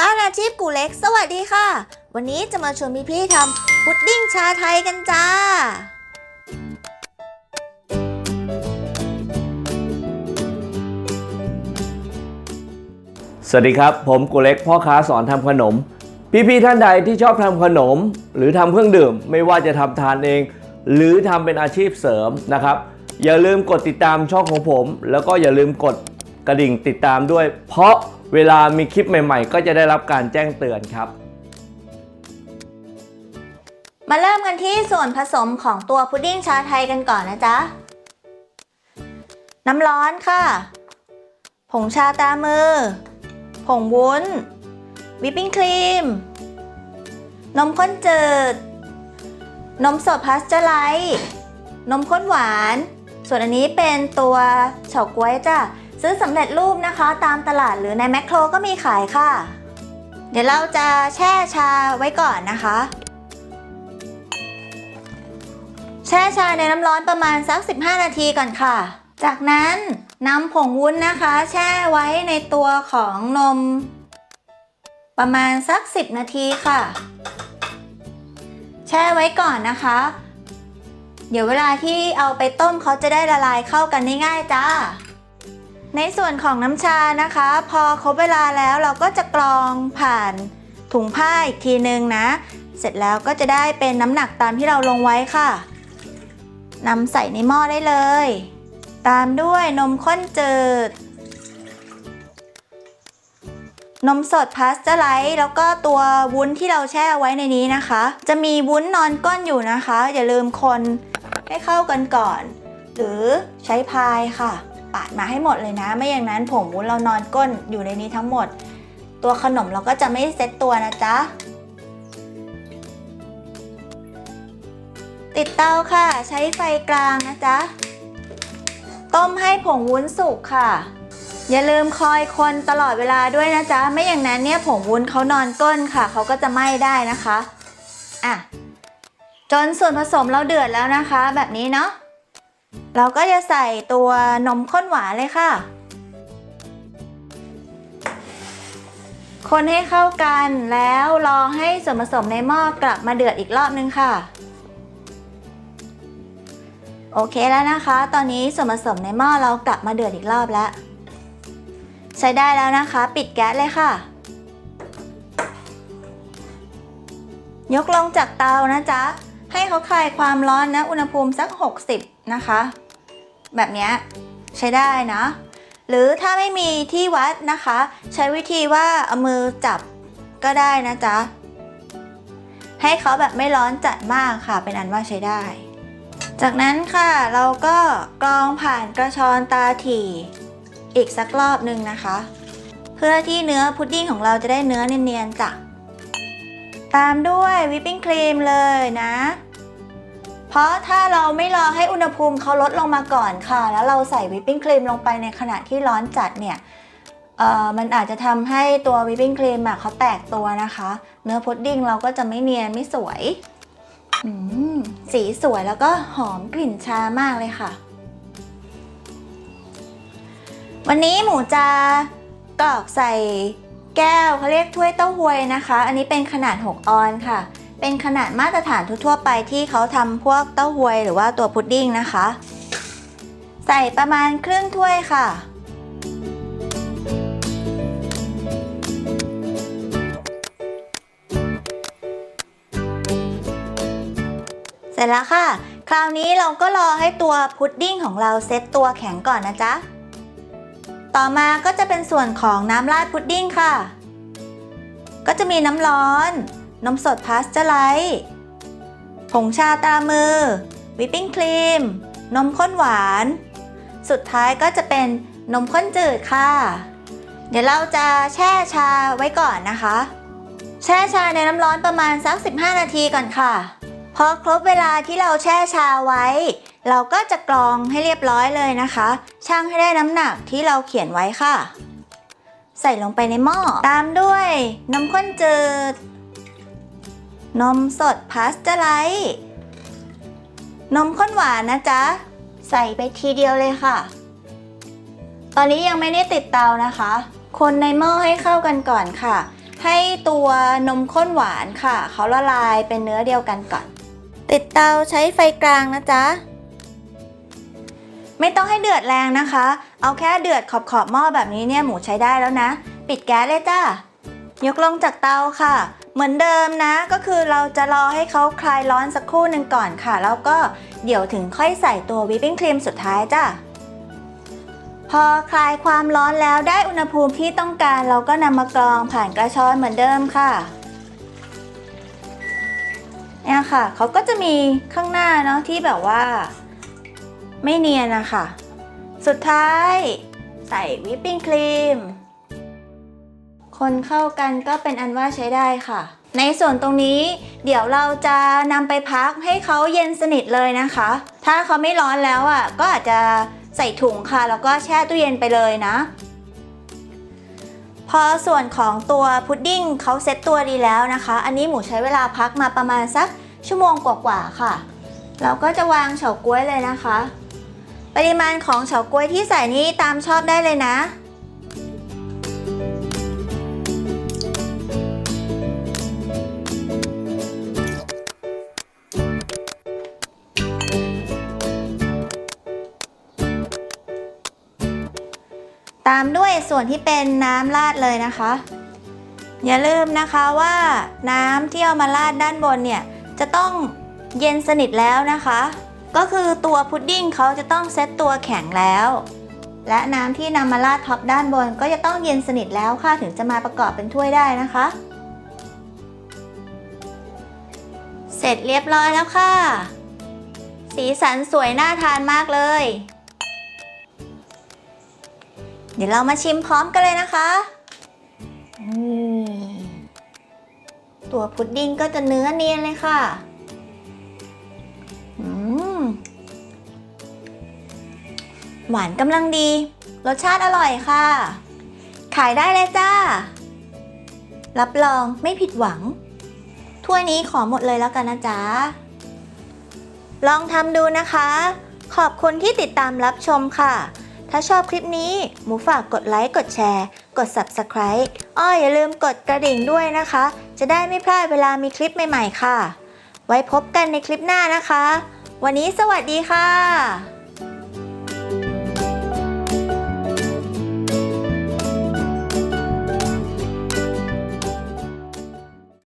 บ้านอาชีพกูเล็ก สวัสดีค่ะ วันนี้จะมาชวนพี่พี่ทำพุดดิ้งชาไทยกันจ้า สวัสดีครับ ผมกุเล็กพ่อค้าสอนทำขนม พี่ๆท่านใดที่ชอบทำขนม หรือทำเครื่องดื่ม ไม่ว่าจะทำทานเอง หรือทำเป็นอาชีพเสริมนะครับ อย่าลืมกดติดตามช่องของผม แล้วก็อย่าลืมกดกระดิ่งติดตามด้วย เพราะ เวลามีคลิปใหม่ๆ ก็จะได้รับการแจ้งเตือนครับ มาเริ่มกันที่ส่วนผสมของตัวพุดดิ้งชาไทยกันก่อนนะจ๊ะ น้ำร้อนค่ะ ผงชาตามือ ผงวุ้น วิปปิ้งครีม นมข้นจืด นมสดพาสเจอร์ไลท์ นมข้นหวาน ส่วนอันนี้เป็นตัวเฉาก๊วยจ้ะ ซื้อสำเร็จรูปนะคะ ตามตลาดหรือในแมคโครก็มีขายค่ะ เดี๋ยวเราจะแช่ชาไว้ก่อนนะคะ แช่ชาในน้ำร้อนประมาณสัก 15 นาทีก่อนค่ะ จากนั้นนำผงวุ้นนะคะ แช่ไว้ในตัวของนม ประมาณสัก 10 นาทีค่ะ แช่ไว้ก่อนนะคะ เดี๋ยวเวลาที่เอาไปต้มเขาจะได้ละลายเข้ากันได้ง่ายจ้า ในส่วนของน้ำชานะคะ พอครบเวลาแล้วเราก็จะกรองผ่านถุงผ้าอีกทีนึงนะ เสร็จแล้วก็จะได้เป็นน้ำหนักตามที่เราลงไว้ค่ะนำใส่ในหม้อได้เลย ตามด้วยนมข้นจืด นมสดพาสเจอร์ไลท์แล้วก็ตัววุ้นที่เราแช่ไว้ในนี้นะคะ จะมีวุ้นนอนก้นอยู่นะคะ อย่าลืมคนให้เข้ากันก่อน หรือใช้พายค่ะ ปาดมาให้หมดเลยนะ ไม่อย่างนั้นผงวุ้นเรานอนก้นอยู่ในนี้ทั้งหมด ตัวขนมเราก็จะไม่เซ็ตตัวนะจ๊ะ ติดเตาค่ะใช้ไฟกลางนะจ๊ะ ต้มให้ผงวุ้นสุกค่ะ อย่าลืมคอยคนตลอดเวลาด้วยนะจ๊ะ ไม่อย่างนั้นเนี่ยผงวุ้นเขานอนก้นค่ะ เขาก็จะไหม้ได้นะคะ อะ จนส่วนผสมเราเดือดแล้วนะคะ แบบนี้เนาะ เราก็จะใส่ตัวนมข้นหวานเลยค่ะ คนให้เข้ากันแล้วรอให้ส่วนผสมในหม้อกลับมาเดือดอีกรอบนึงค่ะ โอเคแล้วนะคะ ตอนนี้ส่วนผสมในหม้อเรากลับมาเดือดอีกรอบแล้ว ใช้ได้แล้วนะคะ ปิดแก๊สเลยค่ะ ยกลงจากเตานะจ๊ะ ให้เขาคลายความร้อนนะ อุณหภูมิสัก 60 นะคะ แบบนี้ใช้ได้นะ หรือถ้าไม่มีที่วัดนะคะ ใช้วิธีว่าเอามือจับก็ได้นะจ๊ะ ให้เขาแบบไม่ร้อนจัดมากค่ะ เป็นอันว่าใช้ได้ จากนั้นค่ะเราก็กรองผ่านกระชอนตาถี่อีกสักรอบหนึ่งนะคะ เพื่อที่เนื้อพุดดิ้งของเราจะได้เนื้อเนียนๆจ้ะตามด้วยวิปปิ้งครีมเลยนะ เพราะถ้าเราไม่รอให้อุณหภูมิเขาลดลงมาก่อนค่ะ แล้วเราใส่วิปปิ้งครีมลงไปในขณะที่ร้อนจัดเนี่ยเอ่อมันอาจจะทำให้ตัววิปปิ้งครีมอะเขาแตกตัวนะคะ เนื้อพุดดิ้งเราก็จะไม่เนียนไม่สวยสีสวยแล้วก็หอมกลิ่นชามากเลยค่ะ วันนี้หมูจะกรอกใส่แก้วเขาเรียกถ้วยเต้าหวยนะคะ อันนี้เป็นขนาด 6 ออนค่ะ เป็นขนาดมาตรฐานทั่วๆไปที่เขาทำพวกเต้าหวยหรือว่าตัวพุดดิ้งนะคะ ใส่ประมาณครึ่งถ้วยค่ะ เสร็จแล้วค่ะ คราวนี้เราก็รอให้ตัวพุดดิ้งของเราเซตตัวแข็งก่อนนะจ๊ะต่อมาก็จะเป็นส่วนของน้ำราดพุดดิ้งค่ะ ก็จะมีน้ำร้อน นมสดพาสเจอร์ไลท์ผงชาตรามือ วิปปิ้งครีม นมข้นหวาน สุดท้ายก็จะเป็นนมข้นจืดค่ะ เดี๋ยวเราจะแช่ชาไว้ก่อนนะคะ แช่ชาในน้ำร้อนประมาณสัก 15 นาทีก่อนค่ะ พอครบเวลาที่เราแช่ชาไว้ เราก็จะกรองให้เรียบร้อยเลยนะคะ ช่างให้ได้น้ำหนักที่เราเขียนไว้ค่ะ ใส่ลงไปในหม้อ ตามด้วยนมข้นจืด นมสดพาสเจอร์ไลท์นมข้นหวานนะจ๊ะ ใส่ไปทีเดียวเลยค่ะ ตอนนี้ยังไม่ได้ติดเตานะคะ คนในหม้อให้เข้ากันก่อนค่ะ ให้ตัวนมข้นหวานค่ะ เขาละลายเป็นเนื้อเดียวกันก่อน ติดเตาใช้ไฟกลางนะจ๊ะ ไม่ต้องให้เดือดแรงนะคะ เอาแค่เดือดขอบขอบหม้อแบบนี้เนี่ยหมูใช้ได้แล้วนะ ปิดแก๊สเลยจ้ายกลงจากเตาค่ะ เหมือนเดิมนะ ก็คือเราจะรอให้เขาคลายร้อนสักครู่หนึ่งก่อนค่ะ แล้วก็เดี๋ยวถึงค่อยใส่ตัววิปปิ้งครีมสุดท้ายจ้ะ พอคลายความร้อนแล้วได้อุณหภูมิที่ต้องการเราก็นำมากรองผ่านกระชอนเหมือนเดิมค่ะเนี่ยค่ะ เขาก็จะมีข้างหน้าเนาะที่แบบว่า ไม่เนียนนะคะ สุดท้ายใส่วิปปิ้งครีม คนเข้ากันก็เป็นอันว่าใช้ได้ค่ะ ในส่วนตรงนี้เดี๋ยวเราจะนำไปพักให้เขาเย็นสนิทเลยนะคะ ถ้าเขาไม่ร้อนแล้วอะก็อาจจะใส่ถุงค่ะ แล้วก็แช่ตู้เย็นไปเลยนะ พอส่วนของตัวพุดดิ้งเขาเซ็ตตัวดีแล้วนะคะ อันนี้หมูใช้เวลาพักมาประมาณสักชั่วโมงกว่าๆค่ะ เราก็จะวางเฉาก๊วยเลยนะคะ ปริมาณของเฉาก๊วยที่ใส่นี้ตามชอบได้เลยนะ ตามด้วยส่วนที่เป็นน้ำราดเลยนะคะ อย่าลืมนะคะว่าน้ำที่เอามาราดด้านบนเนี่ยจะต้องเย็นสนิทแล้วนะคะ ก็คือตัวพุดดิ้งเขาจะต้องเซตตัวแข็งแล้ว และน้ำที่นำมาราดท็อปด้านบนก็จะต้องเย็นสนิทแล้วค่ะถึงจะมาประกอบเป็นถ้วยได้นะคะ เสร็จเรียบร้อยแล้วค่ะ สีสันสวยน่าทานมากเลย เดี๋ยวเรามาชิมพร้อมกันเลยนะคะตัวพุดดิ้งก็จะเนื้อเนียนเลยค่ะหวานกำลังดี รสชาติอร่อยค่ะ ขายได้เลยจ้า รับรองไม่ผิดหวัง ถ้วยนี้ขอหมดเลยแล้วกันนะจ๊ะ ลองทำดูนะคะ ขอบคุณที่ติดตามรับชมค่ะ ถ้าชอบคลิปนี้ หมูฝากกดไลค์ กดแชร์ กด Subscribe อ้ออย่าลืมกดกระดิ่งด้วยนะคะ จะได้ไม่พลาดเวลามีคลิปใหม่ๆค่ะ ไว้พบกันในคลิปหน้านะคะ วันนี้สวัสดีค่ะ